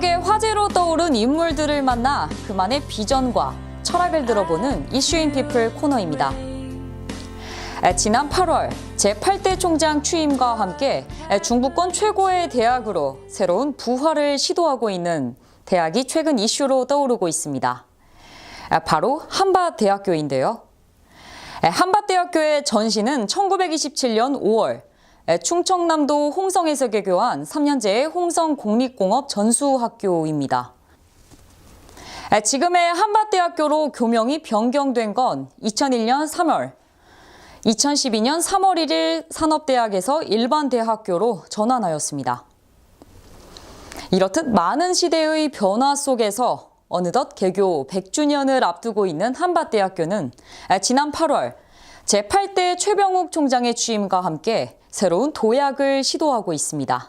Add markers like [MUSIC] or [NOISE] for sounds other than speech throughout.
지역의 화제로 떠오른 인물들을 만나 그만의 비전과 철학을 들어보는 이슈인 피플 코너입니다. 에, 지난 8월 제8대 총장 취임과 함께 에, 중부권 최고의 대학으로 새로운 부활을 시도하고 있는 대학이 최근 이슈로 떠오르고 있습니다. 에, 바로 한밭대학교인데요. 에, 한밭대학교의 전시는 1927년 5월 에, 충청남도 홍성에서 개교한 3년제의 홍성 공립공업 전수학교입니다. 에, 지금의 한밭대학교로 교명이 변경된 건 2001년 3월, 2012년 3월 1일 산업대학에서 일반대학교로 전환하였습니다. 이렇듯 많은 시대의 변화 속에서 어느덧 개교 100주년을 앞두고 있는 한밭대학교는 지난 8월 제8대 최병욱 총장의 취임과 함께 새로운 도약을 시도하고 있습니다.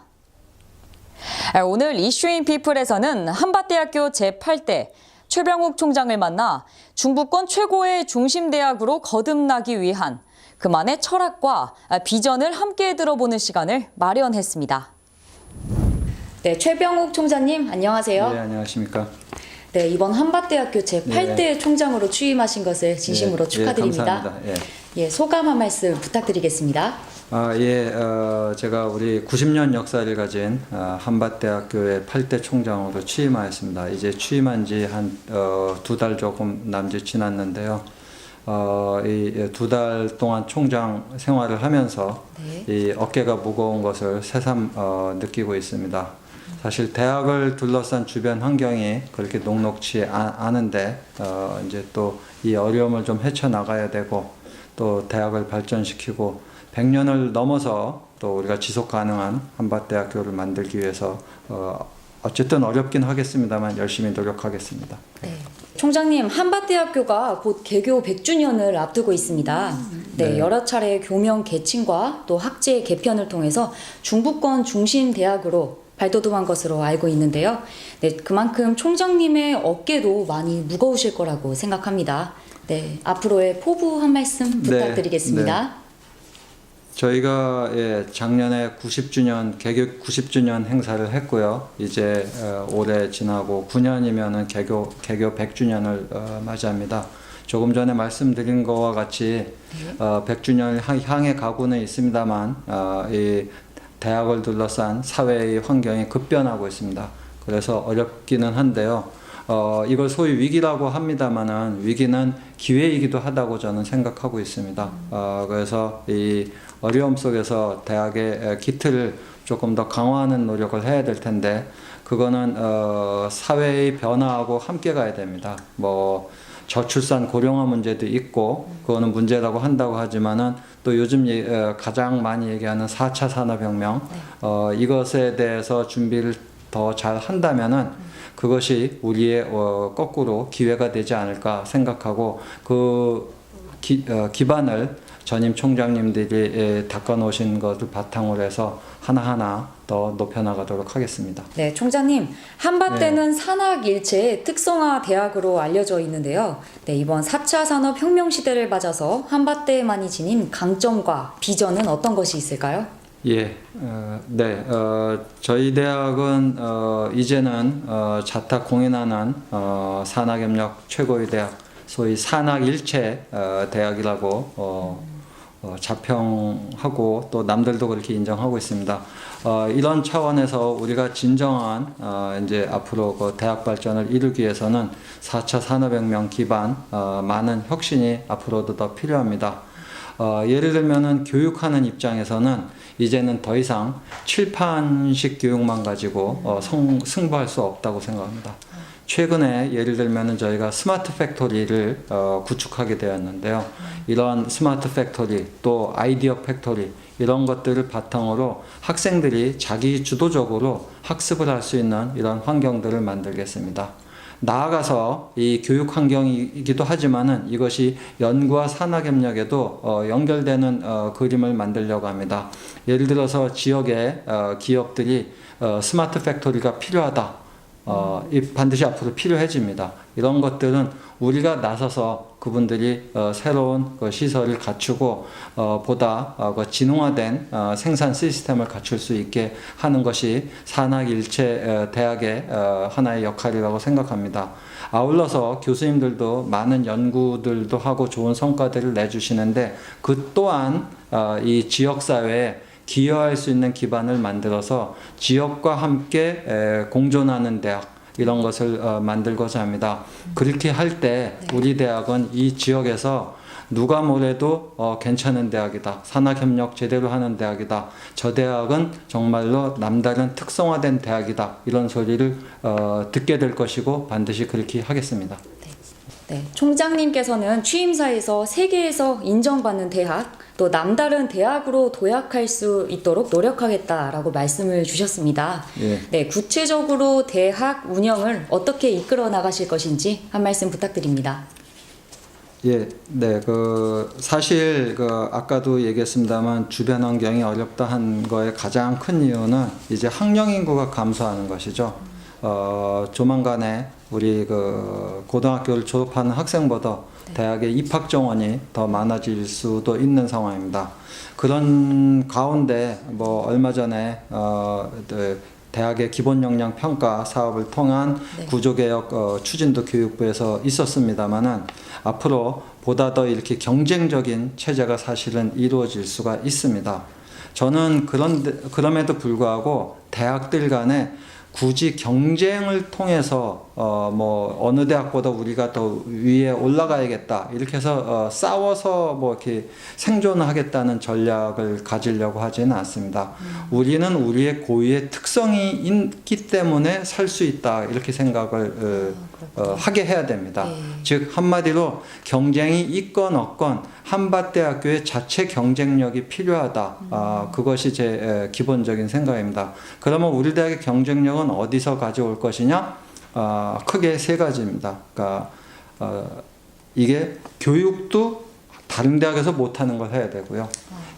오늘 이슈인 피플에서는 한밭대학교 제8대 최병욱 총장을 만나 중부권 최고의 중심대학으로 거듭나기 위한 그만의 철학과 비전을 함께 들어보는 시간을 마련했습니다. 네, 최병욱 총장님 안녕하세요. 네, 안녕하십니까. 네, 이번 한밭대학교 제8대 총장으로 취임하신 것을 진심으로 예, 축하드립니다. 예, 감사합니다. 예. 예, 소감 한 말씀 부탁드리겠습니다. 아, 예, 어, 제가 우리 90년 역사를 가진 어, 한밭대학교의 8대 총장으로 취임하였습니다. 이제 취임한 지한 어, 두달 조금 남짓 지났는데요. 어, 이두 달 동안 총장 생활을 하면서 네. 이 어깨가 무거운 것을 새삼 어, 느끼고 있습니다. 사실 대학을 둘러싼 주변 환경이 그렇게 녹록지 아- 않은데 어, 이제 또 이 어려움을 좀 헤쳐 나가야 되고 또 대학을 발전시키고 100년을 넘어서 또 우리가 지속 가능한 한밭대학교를 만들기 위해서 어, 어쨌든 어렵긴 하겠습니다만 열심히 노력하겠습니다. 네. 총장님, 한밭대학교가 곧 개교 100주년을 앞두고 있습니다. 네, 네. 여러 차례 교명 개칭과 또 학제 개편을 통해서 중부권 중심 대학으로 발돋움한 것으로 알고 있는데요. 네, 그만큼 총장님의 어깨도 많이 무거우실 거라고 생각합니다. 네, 앞으로의 포부 한 말씀 네, 부탁드리겠습니다. 저희가 예, 작년에 90주년 개교 90주년 행사를 했고요. 이제 어, 올해 지나고 9년이면은 개교 개교 100주년을 어, 맞이합니다. 조금 전에 말씀드린 것과 같이 어, 100주년을 향- 향해 가고는 있습니다만 어, 이 대학을 둘러싼 사회의 환경이 급변하고 있습니다. 그래서 어렵기는 한데요. 어, 이걸 소위 위기라고 합니다만은 위기는 기회이기도 하다고 저는 생각하고 있습니다. 어, 그래서 이 어려움 속에서 대학의 에, 기틀을 조금 더 강화하는 노력을 해야 될 텐데 그거는 어, 사회의 변화하고 함께 가야 됩니다. 뭐 저출산 고령화 문제도 있고 그거는 문제라고 한다고 하지만은 또 요즘 예- 어, 가장 많이 얘기하는 4차 산업혁명 어, 이것에 대해서 준비를 더 잘 한다면은 그것이 우리의 어, 거꾸로 기회가 되지 않을까 생각하고 그 기, 어, 기반을 전임 총장님들이 예, 닦아놓으신 것을 바탕으로 해서 하나하나 더 높여나가도록 하겠습니다. 네, 총장님, 한밭대는 산학 일체의 특성화 대학으로 알려져 있는데요. 네, 이번 4차 산업 혁명 시대를 맞아서 한밭대만이 지닌 강점과 비전은 어떤 것이 있을까요? 예, 어, 네, 어, 저희 대학은 어, 이제는 어, 자타 공인하는 어, 산학협력 최고의 대학, 소위 산학일체 어, 대학이라고 어, 어, 자평하고 또 남들도 그렇게 인정하고 있습니다. 어, 이런 차원에서 우리가 진정한 어, 이제 앞으로 그 대학 발전을 이루기 위해서는 4차 산업혁명 기반 어, 많은 혁신이 앞으로도 더 필요합니다. 어, 예를 들면은 교육하는 입장에서는 이제는 더 이상 칠판식 교육만 가지고 어, 성, 승부할 수 없다고 생각합니다. 최근에 예를 들면은 저희가 스마트 팩토리를 어, 구축하게 되었는데요. 이러한 스마트 팩토리 또 아이디어 팩토리 이런 것들을 바탕으로 학생들이 자기 주도적으로 학습을 할 수 있는 이런 환경들을 만들겠습니다. 나아가서 이 교육 환경이기도 하지만은 이것이 연구와 산학 협력에도 어, 연결되는 어, 그림을 만들려고 합니다. 예를 들어서 지역의 어, 기업들이 어, 스마트 팩토리가 필요하다. 어, 이 반드시 앞으로 필요해집니다. 이런 것들은 우리가 나서서 그분들이 어, 새로운 그 시설을 갖추고 어, 보다 어, 그 진흥화된 어, 생산 시스템을 갖출 수 있게 하는 것이 산학일체 어, 대학의 어, 하나의 역할이라고 생각합니다. 아울러서 교수님들도 많은 연구들도 하고 좋은 성과들을 내주시는데 그 또한 어, 이 지역 사회에 기여할 수 있는 기반을 만들어서 지역과 함께 에, 공존하는 대학 이런 것을 어, 만들고자 합니다. 그렇게 할 때 우리 대학은 이 지역에서 누가 뭐래도 어, 괜찮은 대학이다. 산학협력 제대로 하는 대학이다. 저 대학은 정말로 남다른 특성화된 대학이다. 이런 소리를 어, 듣게 될 것이고 반드시 그렇게 하겠습니다. 네, 총장님께서는 취임사에서 세계에서 인정받는 대학 또 남다른 대학으로 도약할 수 있도록 노력하겠다라고 말씀을 주셨습니다. 예. 네, 구체적으로 대학 운영을 어떻게 이끌어 나가실 것인지 한 말씀 부탁드립니다. 예, 네, 그 사실 그 아까도 얘기했습니다만 주변 환경이 어렵다 한 거의 가장 큰 이유는 이제 학령 인구가 감소하는 것이죠. 어, 조만간에 우리 그 고등학교를 졸업하는 학생보다 대학의 입학 정원이 더 많아질 수도 있는 상황입니다. 그런 가운데 뭐 얼마 전에 어, 그 대학의 기본 역량 평가 사업을 통한 네. 구조 개혁 어, 추진도 교육부에서 있었습니다만은 앞으로 보다 더 이렇게 경쟁적인 체제가 사실은 이루어질 수가 있습니다. 저는 그런 그럼에도 불구하고 대학들 간에 굳이 경쟁을 통해서 어 뭐 어느 대학보다 우리가 더 위에 올라가야겠다 이렇게 해서 어 싸워서 뭐 이렇게 생존하겠다는 전략을 가지려고 하지는 않습니다. 우리는 우리의 고유의 특성이 있기 때문에 살 수 있다 이렇게 생각을 어, 어, 하게 해야 됩니다. 네. 즉 한마디로 경쟁이 있건 없건 한밭대학교의 자체 경쟁력이 필요하다. 아, 그것이 제 에, 기본적인 생각입니다. 그러면 우리 대학의 경쟁력은 어디서 가져올 것이냐? 아, 크게 세 가지입니다. 그러니까 어, 이게 교육도 다른 대학에서 못하는 걸 해야 되고요.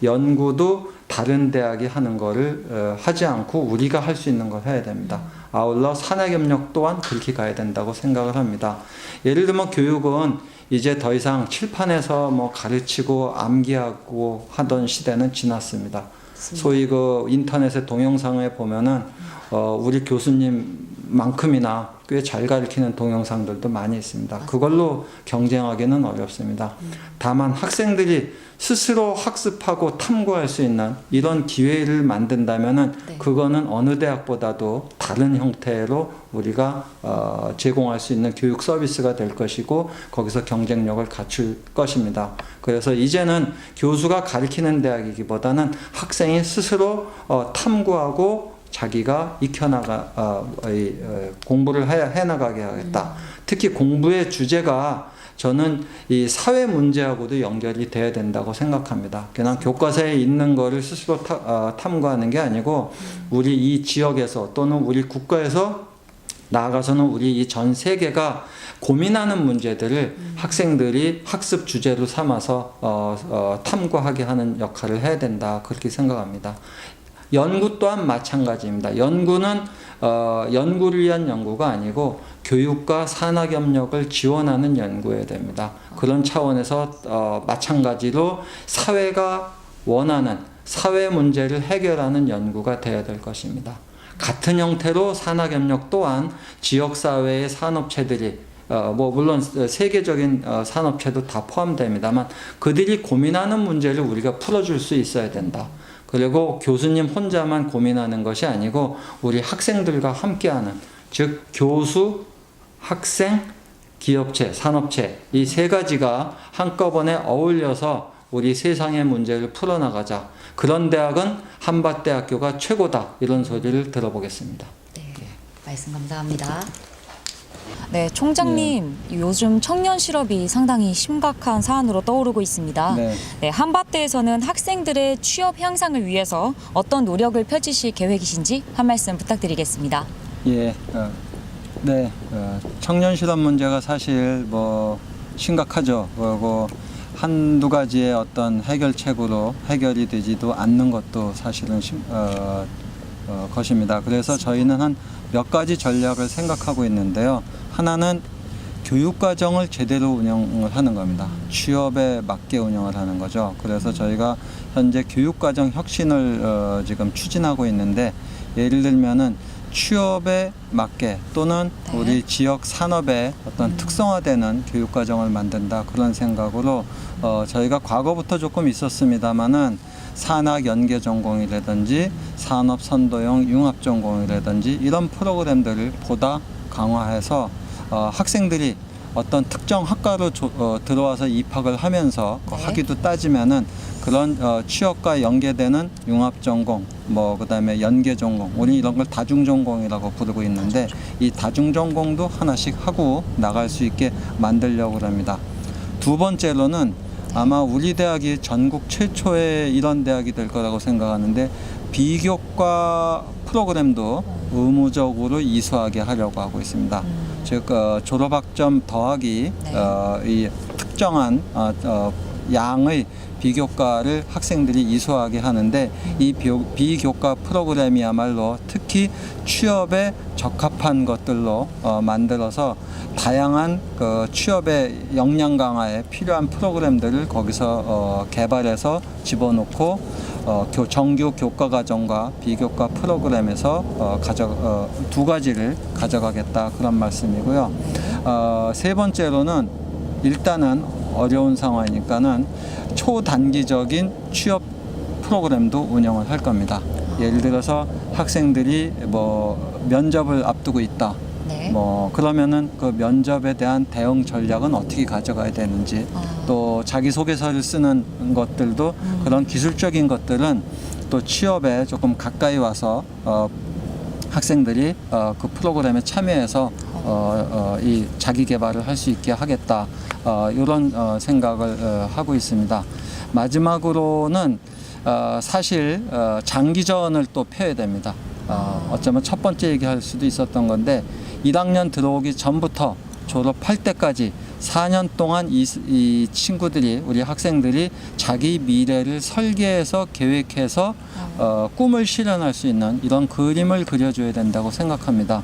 연구도 다른 대학이 하는 거를 어, 하지 않고 우리가 할 수 있는 걸 해야 됩니다. 아울러 산학협력 또한 그렇게 가야 된다고 생각을 합니다. 예를 들면 교육은 이제 더 이상 칠판에서 뭐 가르치고 암기하고 하던 시대는 지났습니다. 소위 그 인터넷의 동영상에 보면은 어, 우리 교수님 만큼이나 꽤 잘 가르치는 동영상들도 많이 있습니다. 그걸로 경쟁하기는 어렵습니다. 다만 학생들이 스스로 학습하고 탐구할 수 있는 이런 기회를 만든다면은 네. 그거는 어느 대학보다도 다른 형태로 우리가 어, 제공할 수 있는 교육 서비스가 될 것이고 거기서 경쟁력을 갖출 것입니다. 그래서 이제는 교수가 가르치는 대학이기보다는 학생이 스스로 어, 탐구하고 자기가 익혀나가 어, 이, 어, 공부를 해, 해나가게 하겠다. 특히 공부의 주제가 저는 이 사회 문제하고도 연결이 돼야 된다고 생각합니다. 그냥 교과서에 있는 거를 스스로 타, 어, 탐구하는 게 아니고 우리 이 지역에서 또는 우리 국가에서 나아가서는 우리 이 전 세계가 고민하는 문제들을 학생들이 학습 주제로 삼아서 어, 어, 탐구하게 하는 역할을 해야 된다 그렇게 생각합니다. 연구 또한 마찬가지입니다. 연구는 어, 연구를 위한 연구가 아니고 교육과 산학 협력을 지원하는 연구여야 됩니다. 그런 차원에서 어, 마찬가지로 사회가 원하는 사회 문제를 해결하는 연구가 되어야 될 것입니다. 같은 형태로 산학 협력 또한 지역 사회의 산업체들이 어, 뭐 물론 세계적인 어, 산업체도 다 포함됩니다만 그들이 고민하는 문제를 우리가 풀어줄 수 있어야 된다. 그리고 교수님 혼자만 고민하는 것이 아니고 우리 학생들과 함께하는 즉 교수, 학생, 기업체, 산업체 이 세 가지가 한꺼번에 어울려서 우리 세상의 문제를 풀어나가자. 그런 대학은 한밭대학교가 최고다. 이런 소리를 들어보겠습니다. 네, 말씀 감사합니다. 네, 총장님, 요즘 청년 실업이 상당히 심각한 사안으로 떠오르고 있습니다. 네. 네, 한밭대에서는 학생들의 취업 향상을 위해서 어떤 노력을 펼치실 계획이신지 한 말씀 부탁드리겠습니다. 예, 어, 네, 어, 청년 실업 문제가 사실 뭐 심각하죠. 그리고 한두 가지의 어떤 해결책으로 해결이 되지도 않는 것도 사실은 심, 어, 어, 것입니다. 그래서 저희는 한 몇 가지 전략을 생각하고 있는데요. 하나는 교육 과정을 제대로 운영을 하는 겁니다. 취업에 맞게 운영을 하는 거죠. 그래서 저희가 현재 교육 과정 혁신을 어, 지금 추진하고 있는데 예를 들면은 취업에 맞게 또는 네. 우리 지역 산업의 어떤 특성화되는 교육 과정을 만든다 그런 생각으로 어, 저희가 과거부터 조금 있었습니다만은 산학 연계 전공이라든지 산업 선도형 융합 전공이라든지 이런 프로그램들을 보다 강화해서 어, 학생들이 어떤 특정 학과로 조- 어, 들어와서 입학을 하면서 그 네. 학위도 따지면은 그런 어, 취업과 연계되는 융합 전공, 뭐 그다음에 연계 전공, 우리 이런 걸 다중 전공이라고 부르고 있는데 이 다중 전공도 하나씩 하고 나갈 수 있게 만들려고 합니다. 두 번째로는 아마 우리 대학이 전국 최초의 이런 대학이 될 거라고 생각하는데 비교과 프로그램도 의무적으로 이수하게 하려고 하고 있습니다. 즉 어, 졸업학점 더하기 네. 어, 이 특정한 어, 어, 양의 비교과를 학생들이 이수하게 하는데 이 비- 비교과 프로그램이야말로 특히 취업에 적합한 것들로 어, 만들어서 다양한 그 취업의 역량 강화에 필요한 프로그램들을 거기서 어, 개발해서 집어넣고 어, 교, 정규 교과 과정과 비교과 프로그램에서 어, 가져 어, 두 가지를 가져가겠다 그런 말씀이고요. 어, 세 번째로는 일단은 어려운 상황이니까는 초단기적인 취업 프로그램도 운영을 할 겁니다. 예를 들어서 학생들이 뭐 면접을 앞두고 있다. 네. 뭐 그러면은 그 면접에 대한 대응 전략은 어떻게 가져가야 되는지 아. 또 자기소개서를 쓰는 것들도 음. 그런 기술적인 것들은 또 취업에 조금 가까이 와서 어, 학생들이 어, 그 프로그램에 참여해서 어, 어, 이 자기 개발을 할 수 있게 하겠다 어, 이런 어, 생각을 어, 하고 있습니다. 마지막으로는 어, 사실 어, 장기전을 또 펴야 됩니다. 어, 어쩌면 첫 번째 얘기할 수도 있었던 건데 1학년 들어오기 전부터 졸업할 때까지 4년 동안 이, 이 친구들이 우리 학생들이 자기 미래를 설계해서 계획해서 어, 꿈을 실현할 수 있는 이런 그림을 그려줘야 된다고 생각합니다.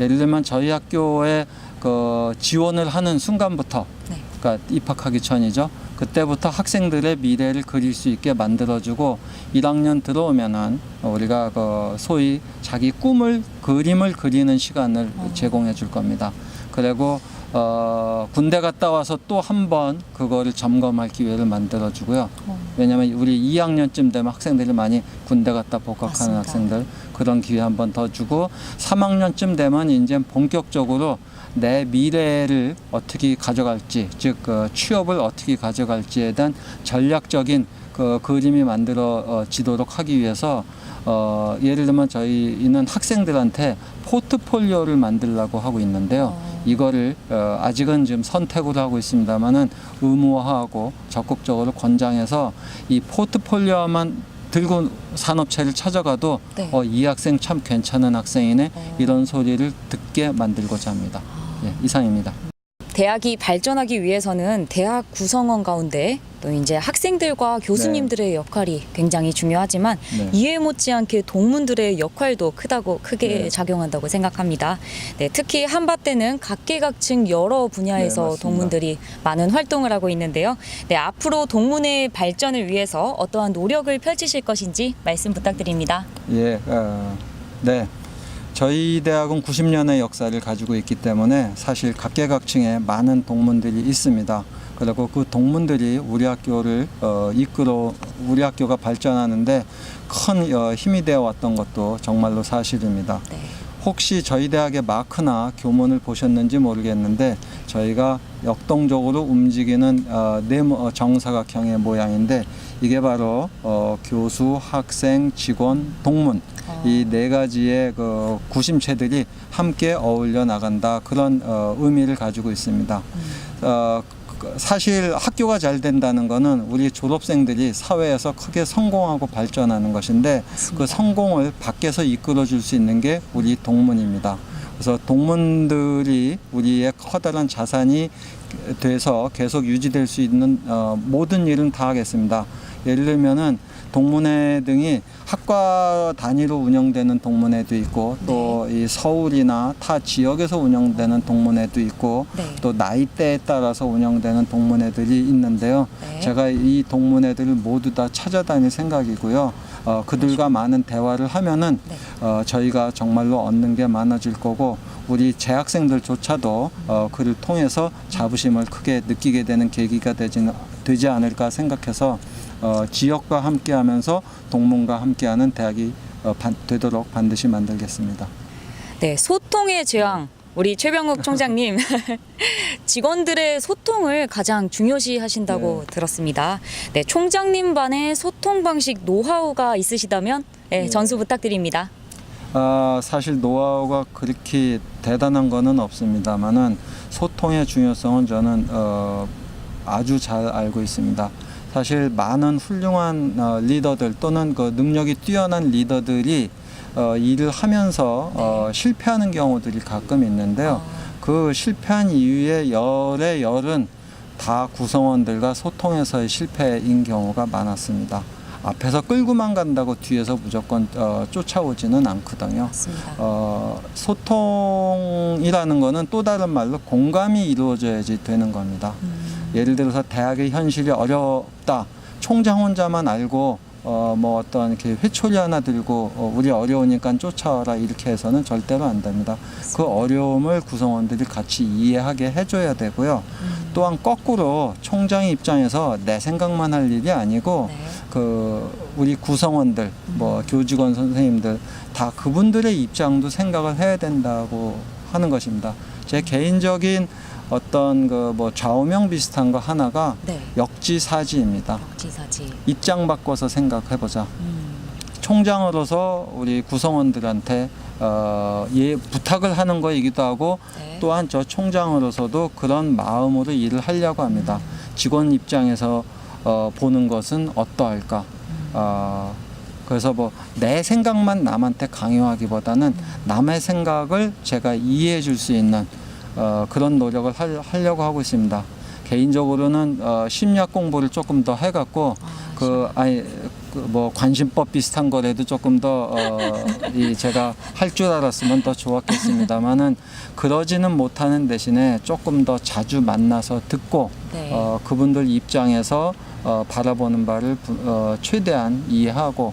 예를 들면 저희 학교에 그 지원을 하는 순간부터 네. 그러니까 입학하기 전이죠. 그때부터 학생들의 미래를 그릴 수 있게 만들어주고 1학년 들어오면은 우리가 그 소위 자기 꿈을 그림을 그리는 시간을 제공해 줄 겁니다. 그리고 어, 군대 갔다 와서 또 한 번 그거를 점검할 기회를 만들어 주고요. 왜냐하면 우리 2학년쯤 되면 학생들이 많이 군대 갔다 복학하는 맞습니다. 학생들 그런 기회 한 번 더 주고 3학년쯤 되면 이제 본격적으로 내 미래를 어떻게 가져갈지 즉 그 취업을 어떻게 가져갈지에 대한 전략적인 그 그림이 만들어지도록 하기 위해서 어, 예를 들면 저희는 학생들한테 포트폴리오를 만들려고 하고 있는데요. 이거를 어, 아직은 지금 선택으로 하고 있습니다만은 의무화하고 적극적으로 권장해서 이 포트폴리오만 들고 산업체를 찾아가도 네. 어, 이 학생 참 괜찮은 학생이네 어. 이런 소리를 듣게 만들고자 합니다. 예, 이상입니다. 대학이 발전하기 위해서는 대학 구성원 가운데 또 이제 학생들과 교수님들의 역할이 굉장히 중요하지만 네. 이에 못지않게 동문들의 역할도 크다고 크게 네. 작용한다고 생각합니다. 네, 특히 한밭대는 각계각층 여러 네, 분야에서 맞습니다. 동문들이 많은 활동을 하고 있는데요. 네, 앞으로 동문의 발전을 위해서 어떠한 노력을 펼치실 것인지 말씀 부탁드립니다. 예, 어, 네. 저희 대학은 90년의 역사를 가지고 있기 때문에 사실 각계각층에 많은 동문들이 있습니다. 그리고 그 동문들이 우리 학교를 어, 이끌어 우리 학교가 발전하는데 큰 어, 힘이 되어 왔던 것도 정말로 사실입니다. 네. 혹시 저희 대학의 마크나 교문을 보셨는지 모르겠는데 저희가 역동적으로 움직이는 어, 네모 어, 정사각형의 모양인데 이게 바로 어, 교수, 학생, 직원, 동문 이 네 가지의 그 구심체들이 함께 어울려 나간다 그런 어, 의미를 가지고 있습니다. 어, 그- 사실 학교가 잘 된다는 것은 우리 졸업생들이 사회에서 크게 성공하고 발전하는 것인데 그 성공을 밖에서 이끌어 줄 수 있는 게 우리 동문입니다. 그래서 동문들이 우리의 커다란 자산이 돼서 계속 유지될 수 있는 어, 모든 일은 다 하겠습니다. 예를 들면은 동문회 등이 학과 단위로 운영되는 동문회도 있고 또 이 서울이나 타 지역에서 운영되는 동문회도 있고 네. 또 나이대에 따라서 운영되는 동문회들이 있는데요. 네. 제가 이 동문회들을 모두 다 찾아다닐 생각이고요. 어, 그들과 많은 대화를 하면은 네. 어, 저희가 정말로 얻는 게 많아질 거고 우리 재학생들조차도 어, 그를 통해서 자부심을 크게 느끼게 되는 계기가 되지는, 되지 않을까 생각해서 어, 지역과 함께하면서 동문과 함께하는 대학이 어, 반- 되도록 반드시 만들겠습니다. 네, 소통의 제왕 우리 최병욱 [LAUGHS] 총장님 [LAUGHS] 직원들의 소통을 가장 중요시 하신다고 들었습니다. 네, 총장님 반의 소통 방식 노하우가 있으시다면 네, 전수 부탁드립니다. 아, 사실 노하우가 그렇게 대단한 거는 없습니다만은 소통의 중요성은 저는 어, 아주 잘 알고 있습니다. 사실 많은 훌륭한 어, 리더들 또는 그 능력이 뛰어난 리더들이 어, 일을 하면서 어, 실패하는 경우들이 가끔 있는데요. 그 실패한 이유의 열의 열은 다 구성원들과 소통에서의 실패인 경우가 많았습니다. 앞에서 끌고만 간다고 뒤에서 무조건 어, 쫓아오지는 않거든요. 맞습니다. 어, 소통이라는 거는 또 다른 말로 공감이 이루어져야지 되는 겁니다. 예를 들어서 대학의 현실이 어렵다. 총장 혼자만 알고 어, 뭐 어떤 이렇게 회초리 하나 들고 어, 우리 어려우니까 쫓아와라 이렇게 해서는 절대로 안 됩니다. 그 어려움을 구성원들이 같이 이해하게 해줘야 되고요. 또한 거꾸로 총장의 입장에서 내 생각만 할 일이 아니고 네. 그 우리 구성원들 뭐 교직원 선생님들 다 그분들의 입장도 생각을 해야 된다고 하는 것입니다. 제 개인적인 어떤 그 뭐 좌우명 비슷한 거 하나가 네. 역지사지입니다. 역지사지. 입장 바꿔서 생각해 보자. 음, 총장으로서 우리 구성원들한테 어, 예, 부탁을 하는 거이기도 하고 네. 또한 저 총장으로서도 그런 마음으로 일을 하려고 합니다. 직원 입장에서 어, 보는 것은 어떠할까? 어, 그래서 뭐 내 생각만 남한테 강요하기보다는 남의 생각을 제가 이해해 줄 수 있는 어, 그런 노력을 할, 하려고 하고 있습니다. 개인적으로는 어, 심리학 공부를 조금 더 해갖고 그 아이 그뭐 관심법 비슷한 거라도 조금 더어이 [LAUGHS] 제가 할 줄 알았으면 더 좋았겠습니다만은 그러지는 못하는 대신에 조금 더 자주 만나서 듣고 네. 어 그분들 입장에서 어 바라보는 바를 부- 어 최대한 이해하고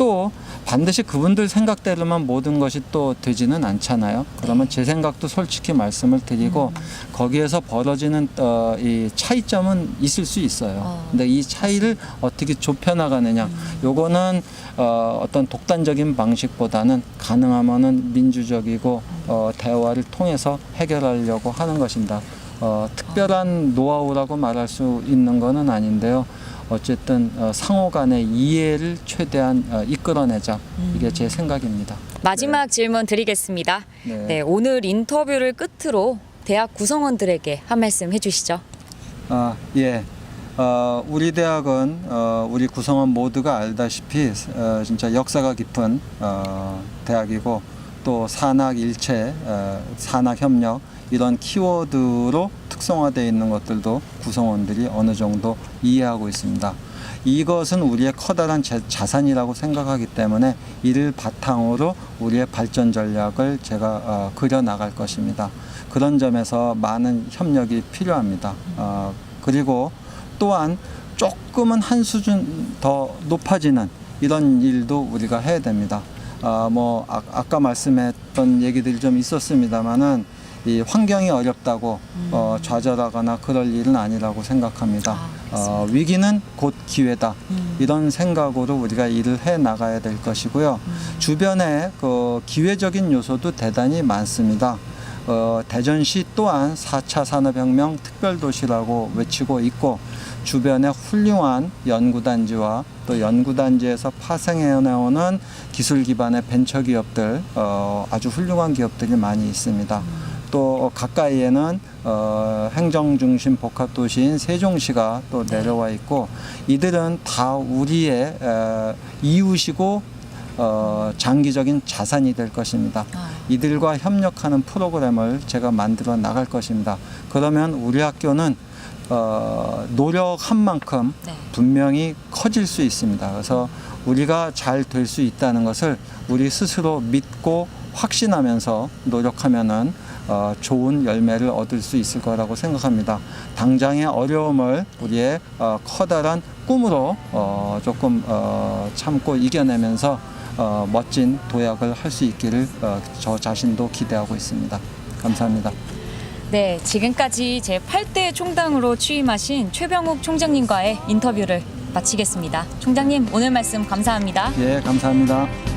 또 반드시 그분들 생각대로만 모든 것이 또 되지는 않잖아요. 그러면 제 생각도 솔직히 말씀을 드리고 거기에서 벌어지는 어, 이 차이점은 있을 수 있어요. 어, 근데 이 차이를 어떻게 좁혀 나가느냐, 요거는 어, 어떤 독단적인 방식보다는 가능하면은 민주적이고 어, 대화를 통해서 해결하려고 하는 것입니다. 어, 특별한 노하우라고 말할 수 있는 것은 아닌데요. 어쨌든 어, 상호 간의 이해를 최대한 어, 이끌어내자 이게 제 생각입니다. 마지막 질문 드리겠습니다. 네. 네, 오늘 인터뷰를 끝으로 대학 구성원들에게 한 말씀 해주시죠. 아, 예. 어, 우리 대학은 어, 우리 구성원 모두가 알다시피 어, 진짜 역사가 깊은 어, 대학이고 또 산학 일체, 어, 산학 협력 이런 키워드로 특성화되어 있는 것들도 구성원들이 어느 정도 이해하고 있습니다. 이것은 우리의 커다란 재- 자산이라고 생각하기 때문에 이를 바탕으로 우리의 발전 전략을 제가 어, 그려 나갈 것입니다. 그런 점에서 많은 협력이 필요합니다. 어, 그리고 또한 조금은 한 수준 더 높아지는 이런 일도 우리가 해야 됩니다. 아, 뭐 아, 아까 말씀했던 얘기들이 좀 있었습니다만은 이 환경이 어렵다고 어, 좌절하거나 그럴 일은 아니라고 생각합니다. 아, 어, 위기는 곧 기회다. 음. 이런 생각으로 우리가 일을 해 나가야 될 것이고요. 주변에 그 기회적인 요소도 대단히 많습니다. 어, 대전시 또한 4차 산업혁명 특별도시라고 외치고 있고 주변에 훌륭한 연구단지와 또 연구단지에서 파생해 나오는 기술 기반의 벤처 기업들 어, 아주 훌륭한 기업들이 많이 있습니다. 또 가까이에는 어, 행정 중심 복합 도시인 세종시가 또 내려와 있고 이들은 다 우리의 에, 이웃이고 어, 장기적인 자산이 될 것입니다. 아, 이들과 협력하는 프로그램을 제가 만들어 나갈 것입니다. 그러면 우리 학교는 어, 노력한 만큼 네. 분명히 커질 수 있습니다. 그래서 우리가 잘 될 수 있다는 것을 우리 스스로 믿고 확신하면서 노력하면은 어, 좋은 열매를 얻을 수 있을 거라고 생각합니다. 당장의 어려움을 우리의 어, 커다란 꿈으로 어, 조금 어, 참고 이겨내면서 어, 멋진 도약을 할 수 있기를 어, 저 자신도 기대하고 있습니다. 감사합니다. 네, 지금까지 제 8대 총당으로 취임하신 최병욱 총장님과의 인터뷰를 마치겠습니다. 총장님, 오늘 말씀 감사합니다. 예, 감사합니다.